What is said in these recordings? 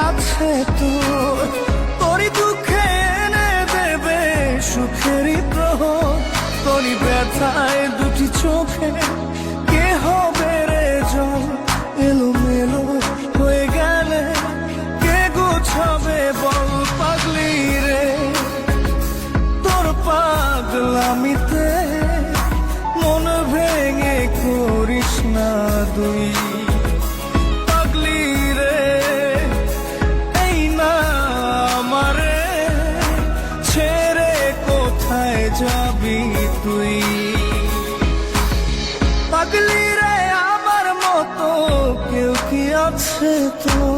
আছে তোর তোরই দুঃখে এনে দেবে সুখেরই প্রহর তোরই ব্যথায় দুটি চোখে কে হবে রে জল? এলো মেলো হয়ে গেলে কে গোছাবে বল পাগলি রে? তোর পাগলামিতে মন ভেঙে করিস না দুই আছে তোর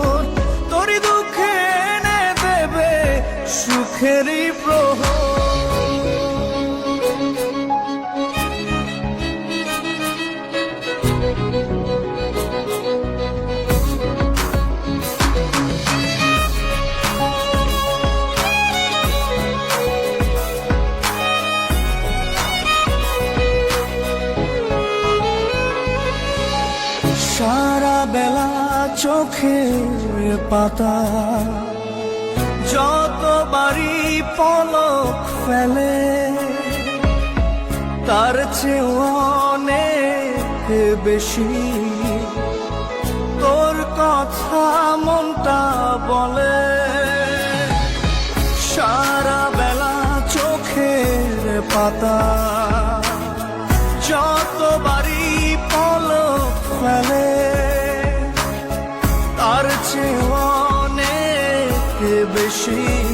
চোখের পাতা। যতবারই পলক ফেলে, তার চেয়ে অনেক বেশি। তোর কথা মনটা বলে, সারা বেলা চোখের পাতা। বেশি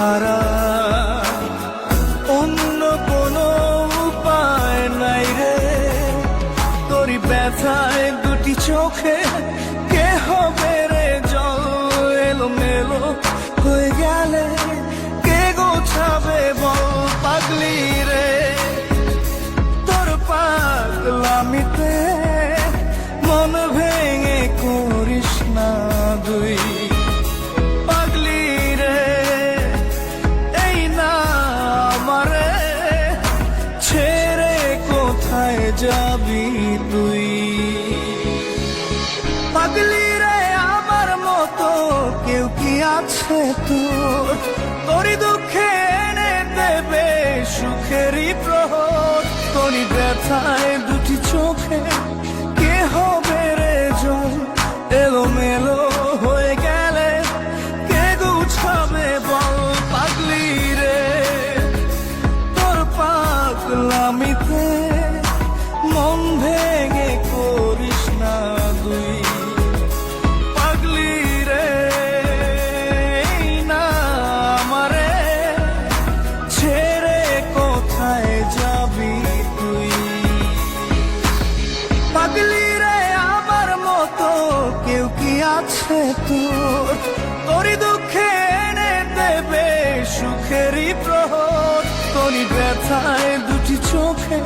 ছাড়া যাবি তুই? পাগলি রে আমার মতো, কেউ কি আছে তোর? তোরই দুঃখে এনে দেবে সুখেরই প্রহর। তোরই ব্যথায় দুটি চোখে আছে তোর। তোরই দুঃখে এনে দেবে সুখেরই প্রহর। তোরই ব্যথায় দুটি চোখে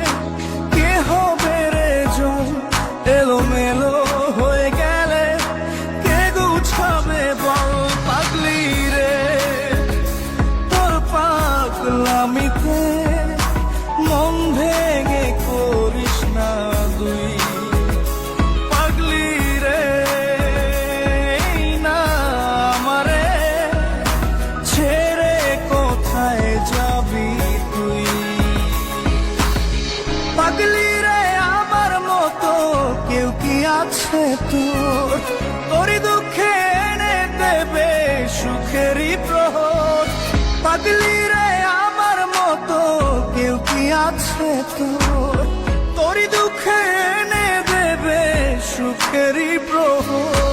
কেউ কি আছে তোর? তোরই দুঃখে এনে দেবে সুখেরই প্রহর। পাগলি রে আমার মতো কেউ কি আছে তোর? তোরই দুঃখে এনে দেবে সুখেরই প্রহর।